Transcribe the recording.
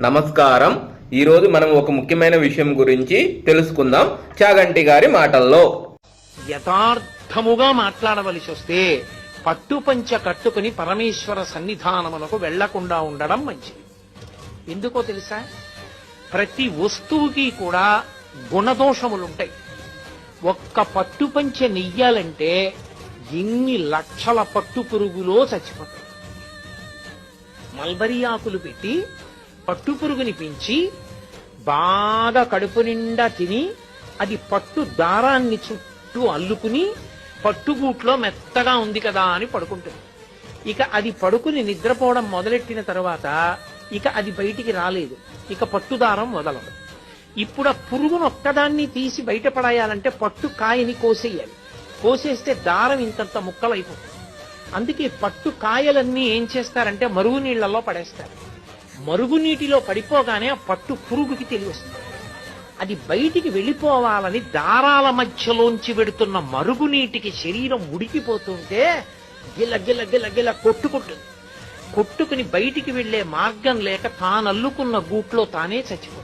నమస్కారం. ఈరోజు మనం ఒక ముఖ్యమైన విషయం గురించి తెలుసుకుందాం. చాగంటి గారి మాటల్లో. యథార్థముగా మాట్లాడవలసి వస్తే పట్టుపంచ కట్టుకుని పరమేశ్వర సన్నిధానములకు వెళ్ళకుండా ఉండడం మంచిది. ఎందుకో తెలుసా? ప్రతి వస్తువుకి కూడా గుణదోషములుంటాయి. ఒక్క పట్టుపంచ నెయ్యాలంటే ఎన్ని లక్షల పట్టు పురుగులో చచ్చిపోతాయి. మల్బరీ ఆకులు పెట్టి పట్టు పురుగుని పెంచి బాగా కడుపు నిండా తిని అది పట్టు దారాన్ని చుట్టూ అల్లుకుని పట్టుగూట్లో మెత్తగా ఉంది కదా అని పడుకుంటుంది. ఇక అది పడుకుని నిద్రపోవడం మొదలెట్టిన తర్వాత ఇక అది బయటికి రాలేదు. ఇక పట్టు దారం ఇప్పుడు ఆ పురుగును ఒక్కదాన్ని తీసి బయటపడేయాలంటే పట్టు కాయని కోసేయాలి. కోసేస్తే దారం ఇంతంత ముక్కలైపోతుంది. అందుకే పట్టు కాయలన్నీ ఏం చేస్తారంటే మరుగు నీళ్ళలో పడేస్తారు. మరుగునీటిలో పడిపోగానే ఆ పట్టు పురుగుకి తెలివస్తుంది అది బయటికి వెళ్ళిపోవాలని దారాల మధ్యలోంచి వెడుతున్న మరుగునీటికి శరీరం ఉడికిపోతుంటే గిల గిల గిల గిల కొట్టుకుంటుంది. కొట్టుకుని బయటికి వెళ్ళే మార్గం లేక తానల్లుకున్న గూట్లో తానే చచ్చిపోతుంది.